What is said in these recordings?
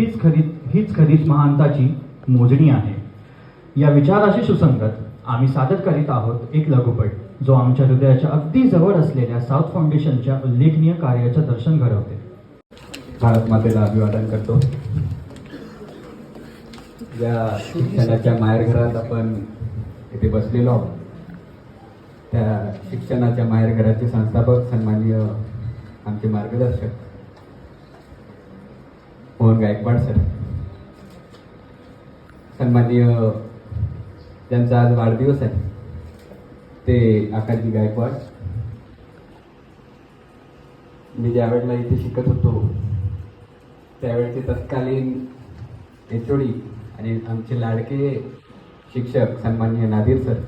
हीच खरी हीच खरीच महानताची मोजणी आहे. या विचाराशी सुसंगत आम्ही सादर करीत आहोत एक लघुपट जो आमच्या हृदयाच्या अगदी जवळ असलेल्या साऊथ फाउंडेशनच्या उल्लेखनीय कार्याचं दर्शन घडवते. भारत मातेला अभिवादन करतो. या शिक्षणाच्या माहेरघरात आपण इथे बसलेलो आहोत. त्या शिक्षणाच्या माहेरघराचे संस्थापक सन्माननीय आमचे मार्गदर्शक मोहन गायकवाड सर। सन्माननीय ज्यांचा आज वाढदिवस आहे. ते आकाशजी गायकवाड. मी ज्या वेळेला इथे शिकत होतो त्यावेळेचे तत्कालीन एच आणि आमचे लाडके शिक्षक सन्माननीय Nadir sir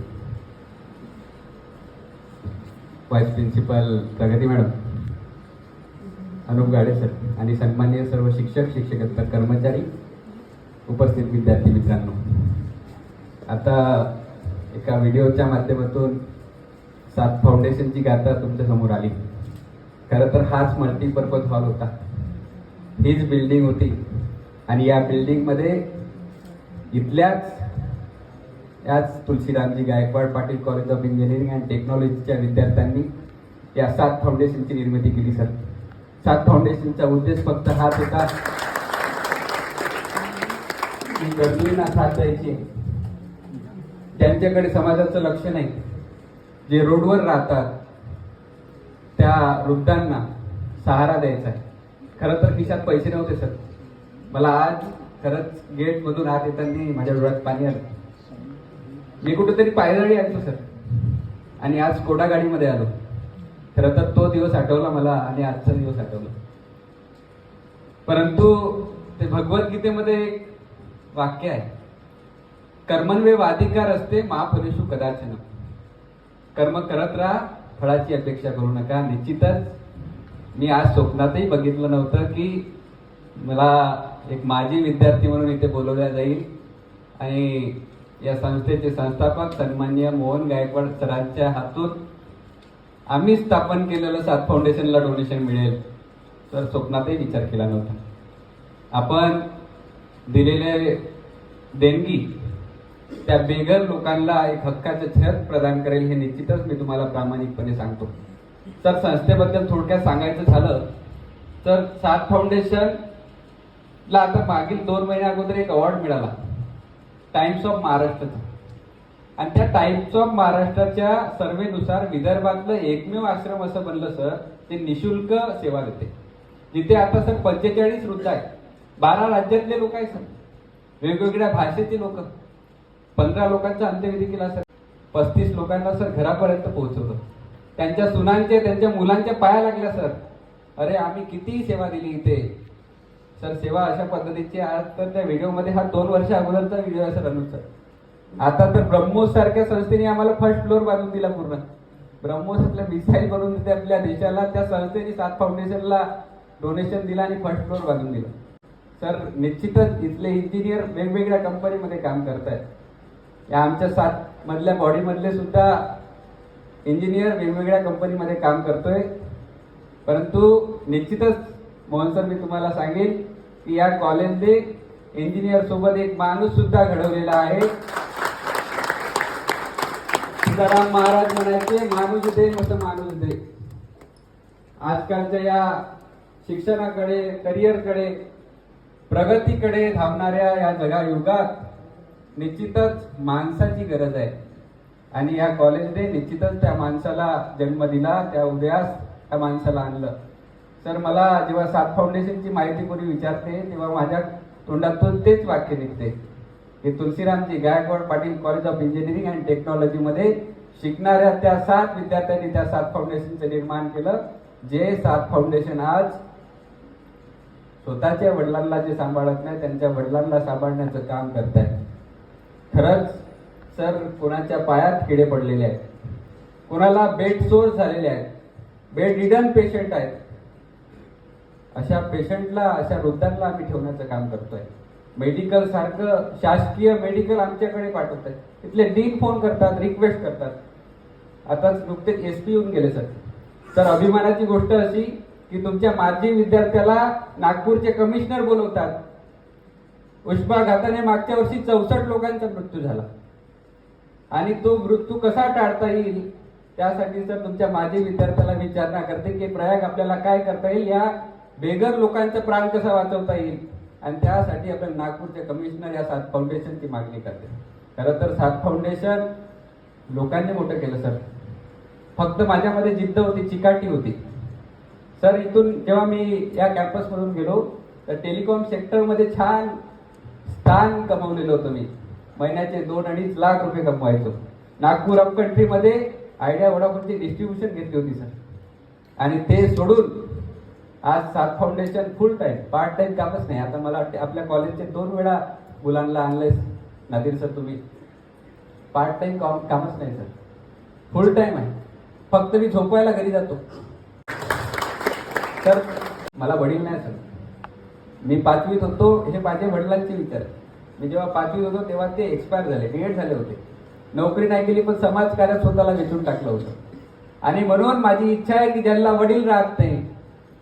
vice principal Pragati madam Anup Gade sir आणि सन्माननीय सर्व शिक्षक शिक्षकेतर कर्मचारी उपस्थित विद्यार्थी मित्रांनो. आता एका व्हिडिओच्या माध्यमातून सात फाउंडेशनची गाथा तुमच्यासमोर आली. खरं तर हाच मल्टीपर्पज हॉल होता. हीच बिल्डिंग होती. आणि या बिल्डिंगमध्ये इथल्याच याच Tulsiramji Gaikwad Patil college of engineering and टेक्नॉलॉजीच्या विद्यार्थ्यांनी या सात फाउंडेशनची निर्मिती केली सर. सात फाउंडेशनचा उद्देश फक्त हाच होता. की गरजूंना साथ द्यायची. त्यांच्याकडे समाजाचं लक्ष नाही. जे रोडवर राहतात त्या वृद्धांना सहारा द्यायचा आहे. खरं तर खिशात पैसे नव्हते सर. मला आज खरंच गेटमधून आत येताना माझ्या डोळ्यात पाणी आलं. मी कुठेतरी पायदळी आलो सर. आणि आज कोडा गाडीमध्ये आलो. खरं तर तो दिवस आठवला मला आणि आजचा दिवस आठवला. परंतु ते भगवद्गीतेमध्ये एक वाक्य आहे. कर्मन्वे वाधिकार असते महाफलेशू कदाचन. कर्म करत राहा फळाची अपेक्षा करू नका निश्चितच. मी आज स्वप्नातही बघितलं नव्हतं की मला एक माजी विद्यार्थी म्हणून इथे बोलवल्या जाईल. आणि या संस्थेचे संस्थापक सन्मान्य मोहन गायकवाड सरांच्या हातून आम्ही स्थापन केलेलं सात फाउंडेशनला डोनेशन मिळेल. तर स्वप्नातही विचार केला नव्हता. आपण दिलेले देणगी त्या बेघर लोकांना एक हक्काचं छत प्रदान करेल हे निश्चितच मी तुम्हाला प्रामाणिकपणे सांगतो. तर संस्थेबद्दल थोडक्यात सांगायचं झालं तर सात फाउंडेशनला आता मागील दोन महिन्या अगोदर एक अवॉर्ड मिळाला. टाइम्स ऑफ महाराष्ट्रचा आणि त्या टाइम्स ऑफ महाराष्ट्राच्या सर्वेनुसार विदर्भातलं एकमेव आश्रम असं बनलं सर ते निशुल्क सेवा देते. जिथे आता सर पंचेचाळीस वृद्ध आहेत. बारा राज्यातले लोक आहेत सर वेगवेगळ्या भाषेचे लोक. पंधरा लोकांचा अंत्यविधी केला सर पस्तीस लोकांना सर घरापर्यंत पोहोचवलं. त्यांच्या सुनांचे त्यांच्या मुलांच्या पाया लागल्या सर अरे आम्ही किती सेवा दिली इथे? सर सेवा अशा पद्धतीची आज तर त्या व्हिडिओमध्ये हा दोन वर्ष अगोदरचा व्हिडिओ आहे सर अनुज सर आता तर ब्रह्मोस सारख्या संस्थेने आम्हाला फर्स्ट फ्लोअर बांधून दिला पूर्ण. ब्रह्मोस आपल्या मिसाईल बनवून दिले आपल्या देशाला त्या संस्थेने सात फाउंडेशनला डोनेशन दिलं आणि फर्स्ट फ्लोअर बांधून दिलं. सर निश्चितच इथले इंजिनियर वेगवेगळ्या कंपनीमध्ये काम करतायत. या आमच्या सात मधल्या बॉडीमधले सुद्धा इंजिनियर वेगवेगळ्या कंपनीमध्ये काम करतोय. परंतु निश्चितच मोहन सर मी तुम्हाला सांगेन की या कॉलेजने इंजिनियर सोबत एक माणूस सुद्धा घडवलेला आहे. सीताराम महाराज म्हणायचे माणूस दे मत माणूस दे. आजकालच्या या शिक्षणाकडे करिअरकडे प्रगतीकडे धावणाऱ्या या जगा युगात निश्चितच माणसाची गरज आहे. आणि या कॉलेजने निश्चितच त्या माणसाला जन्म दिला त्या उदयास त्या माणसाला आणलं. सर मला जेव्हा सात फाउंडेशनची माहिती कोणी विचारते तेव्हा माझ्या तोंडातून तेच वाक्य निघते. हे Tulsiramji Gaikwad Patil college of engineering and टेक्नॉलॉजीमध्ये शिकणाऱ्या त्या सात विद्यार्थ्यांनी त्या सात फाउंडेशनचं निर्माण केलं. जे सात फाउंडेशन आज स्वतःच्या वडिलांना जे सांभाळत नाही त्यांच्या वडिलांना सांभाळण्याचं काम करत आहे खरंच सर कोणाच्या पायात किडे पडलेले आहेत? कोणाला बेड सोर झालेले आहेत? बेड रिडन पेशंट आहेत? अशा पेशंटला अशा वृद्धांना आम्ही ठेवण्याचं काम करतोय. मेडिकल सारखं शासकीय मेडिकल आमच्याकडे पाठवत आहेत. तिथले डीन फोन करतात रिक्वेस्ट करतात. आताच नुकतेच एस पी येऊन गेले सर. तर अभिमानाची गोष्ट अशी की तुमच्या माजी विद्यार्थ्याला नागपूरचे कमिशनर बोलवतात. उष्माघाताने मागच्या वर्षी चौसष्ट लोकांचा मृत्यू झाला. आणि तो मृत्यू कसा टाळता येईल त्यासाठी सर तुमच्या माजी विद्यार्थ्याला विचारणा करते की प्रयाग आपल्याला काय करता येईल या बेघर लोकांचा प्राण कसा वाचवता येईल? आणि त्यासाठी आपण नागपूरचे कमिशनर या सात फाउंडेशनची मागणी करते. खरं तर सात फाउंडेशन लोकांनी मोठं केलं सर फक्त माझ्यामध्ये जिद्द होती चिकाटी होती. सर इथून जेव्हा मी या कॅम्पसमधून गेलो तर टेलिकॉम सेक्टरमध्ये छान स्थान कमवलेलं होतं मी. महिन्याचे दोन अडीच लाख रुपये कमवायचो. नागपूर अप कंट्रीमध्ये आयडिया वडाफोनची डिस्ट्रीब्युशन घेतली होती सर आणि ते सोडून आज सात foundation full time part time कामच नाही. आता मला वाटते आपल्या कॉलेजचे दोन वेळा मुलांना आणलंय नादिर सर तुम्ही. पार्ट टाइम काम कामच नाही सर फुल टाइम आहे. फक्त मी झोपवायला घरी जातो. तर मला वडील नाही सर मी पाचवीत होतो हे माझ्या वडिलांचे विचार. मी जेव्हा पाचवीत होतो तेव्हा ते एक्सपायर झाले बीएड झाले होते. नोकरी नाही केली पण समाजकार्यात स्वतःला विसरून टाकलं होतं. आणि म्हणून माझी इच्छा आहे की ज्यांना वडील राहत नाही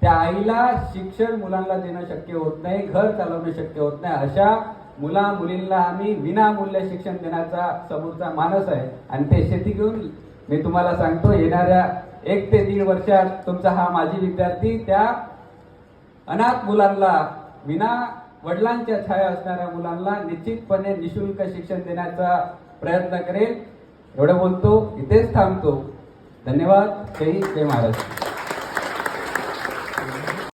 त्या आईला शिक्षण मुलांना देणं शक्य होत नाही घर चालवणं शक्य होत नाही. अशा मुला मुलींना आम्ही विनामूल्य शिक्षण देण्याचा समोरचा मानस आहे. आणि ते शेती घेऊन मी तुम्हाला सांगतो येणाऱ्या एक ते दीड वर्षात तुमचा हा माजी विद्यार्थी त्या अनाथ मुलांना विना वडिलांच्या छाया असणाऱ्या मुलांना निश्चितपणे निशुल्क शिक्षण देण्याचा प्रयत्न करेल. एवढं बोलतो इथेच थांबतो. धन्यवाद. जय जय महाराष्ट्र.